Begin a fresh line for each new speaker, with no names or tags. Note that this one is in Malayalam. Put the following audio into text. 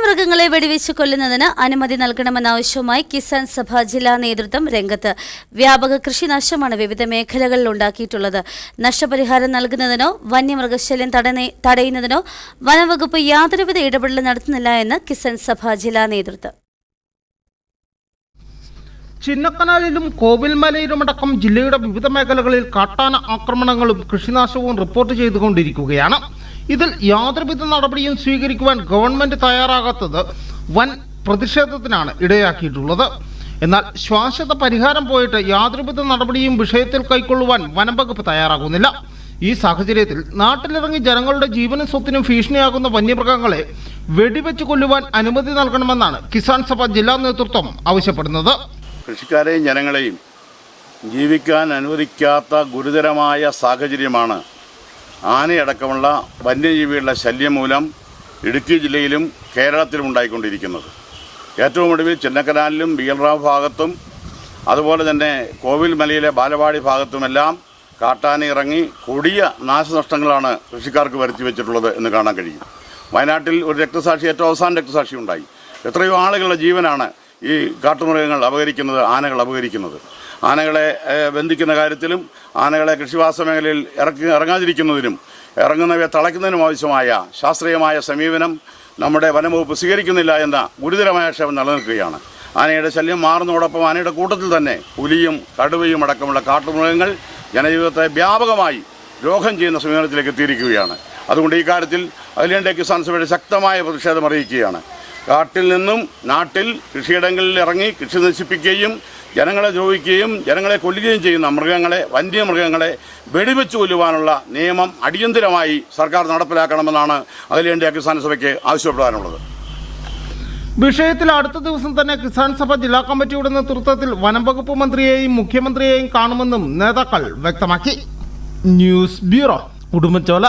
വന്യമൃഗങ്ങളെ വെടിവെച്ച് കൊല്ലുന്നതിന് അനുമതി നൽകണമെന്നാവശ്യവുമായി കിസാൻ സഭ ജില്ലാ നേതൃത്വം രംഗത്ത് വ്യാപക കൃഷിനാശമാണ് വിവിധ മേഖലകളിൽ ഉണ്ടാക്കിയിട്ടുള്ളത്. നഷ്ടപരിഹാരം നൽകുന്നതിനോ വന്യമൃഗശല്യം തടയുന്നതിനോ വനംവകുപ്പ് യാതൊരുവിധ ഇടപെടലും നടത്തുന്നില്ല എന്ന് കിസാൻ സഭ ജില്ലാ നേതൃത്വം.
ചിന്നക്കനാലിലും കോവിൽമലയിലുമടക്കം ജില്ലയുടെ വിവിധ മേഖലകളിൽ കാട്ടാന ആക്രമണങ്ങളും കൃഷിനാശവും റിപ്പോർട്ട് ചെയ്തുകൊണ്ടിരിക്കുകയാണ്. ഇതിൽ യാതൊരുവിധ നടപടിയും സ്വീകരിക്കുവാൻ ഗവൺമെന്റ് തയ്യാറാകാത്തത് വൻ പ്രതിഷേധത്തിനാണ് ഇടയാക്കിയിട്ടുള്ളത്. എന്നാൽ ശ്വാസത പരിഹാരം പോയിട്ട് യാതൊരുവിധ നടപടിയും വിഷയത്തിൽ കൈക്കൊള്ളുവാൻ വനം വകുപ്പ് തയ്യാറാകുന്നില്ല. ഈ സാഹചര്യത്തിൽ നാട്ടിലിറങ്ങി ജനങ്ങളുടെ ജീവനും സ്വത്തിനും ഭീഷണിയാകുന്ന വന്യമൃഗങ്ങളെ വെടിവെച്ച് കൊല്ലുവാൻ അനുമതി നൽകണമെന്നാണ് കിസാൻ സഭ ജില്ലാ നേതൃത്വം ആവശ്യപ്പെടുന്നത്.
കൃഷിക്കാരെയും ജനങ്ങളെയും ജീവിക്കാൻ അനുവദിക്കാത്ത ഗുരുതരമായ സാഹചര്യമാണ് ആനയടക്കമുള്ള വന്യജീവികളുടെ ശല്യം മൂലം ഇടുക്കി ജില്ലയിലും കേരളത്തിലും ഉണ്ടായിക്കൊണ്ടിരിക്കുന്നത്. ഏറ്റവും ഒടുവിൽ ചിന്നക്കനാലിലും ബീൽറാവ് ഭാഗത്തും അതുപോലെ തന്നെ കോവിൽ മലയിലെ ബാലവാടി ഭാഗത്തുമെല്ലാം കാട്ടാന ഇറങ്ങി കൊടിയ നാശനഷ്ടങ്ങളാണ് കൃഷിക്കാർക്ക് വരുത്തി വെച്ചിട്ടുള്ളത് എന്ന് കാണാൻ കഴിയും. വയനാട്ടിൽ ഒരു രക്തസാക്ഷി ഏറ്റവും അവസാന രക്തസാക്ഷി ഉണ്ടായി. എത്രയോ ആളുകളുടെ ജീവനാണ് ഈ കാട്ടുമൃഗങ്ങൾ അപകരിക്കുന്നത് ആനകൾ അപകരിക്കുന്നത്. ആനകളെ ബന്ധിക്കുന്ന കാര്യത്തിലും ആനകളെ കൃഷിവാസ മേഖലയിൽ ഇറക്കി ഇറങ്ങാതിരിക്കുന്നതിനും ഇറങ്ങുന്നവയെ തളയ്ക്കുന്നതിനും ആവശ്യമായ ശാസ്ത്രീയമായ സമീപനം നമ്മുടെ വനംവകുപ്പ് സ്വീകരിക്കുന്നില്ല എന്ന ഗുരുതരമായ ക്ഷേമം നിലനിൽക്കുകയാണ്. ആനയുടെ ശല്യം മാറുന്നതോടൊപ്പം ആനയുടെ കൂട്ടത്തിൽ തന്നെ പുലിയും കടുവയും അടക്കമുള്ള കാട്ടുമൃഗങ്ങൾ ജനജീവിതത്തെ വ്യാപകമായി രോഗം ചെയ്യുന്ന സമീപനത്തിലേക്ക് എത്തിയിരിക്കുകയാണ്. അതുകൊണ്ട് ഈ കാര്യത്തിൽ അഖിലേന്ത്യാ കിസാൻ സഭയുടെ ശക്തമായ പ്രതിഷേധം അറിയിക്കുകയാണ്. കാട്ടിൽ നിന്നും നാട്ടിൽ കൃഷിയിടങ്ങളിൽ ഇറങ്ങി കൃഷി നശിപ്പിക്കുകയും ജനങ്ങളെ ദ്രോഹിക്കുകയും ജനങ്ങളെ കൊല്ലുകയും ചെയ്യുന്ന മൃഗങ്ങളെ വന്യമൃഗങ്ങളെ വെടിവെച്ച് കൊല്ലുവാനുള്ള നിയമം അടിയന്തിരമായി സർക്കാർ നടപ്പിലാക്കണമെന്നാണ് അഖിലേന്ത്യാ കിസാൻ സഭയ്ക്ക് ആവശ്യപ്പെടാനുള്ളത്.
വിഷയത്തിൽ അടുത്ത ദിവസം തന്നെ കിസാൻ സഭ ജില്ലാ കമ്മിറ്റിയുടെ നേതൃത്വത്തിൽ വനം വകുപ്പ് മന്ത്രിയെയും മുഖ്യമന്ത്രിയെയും കാണുമെന്നും നേതാക്കൾ വ്യക്തമാക്കി. News bureau Udumbanchola.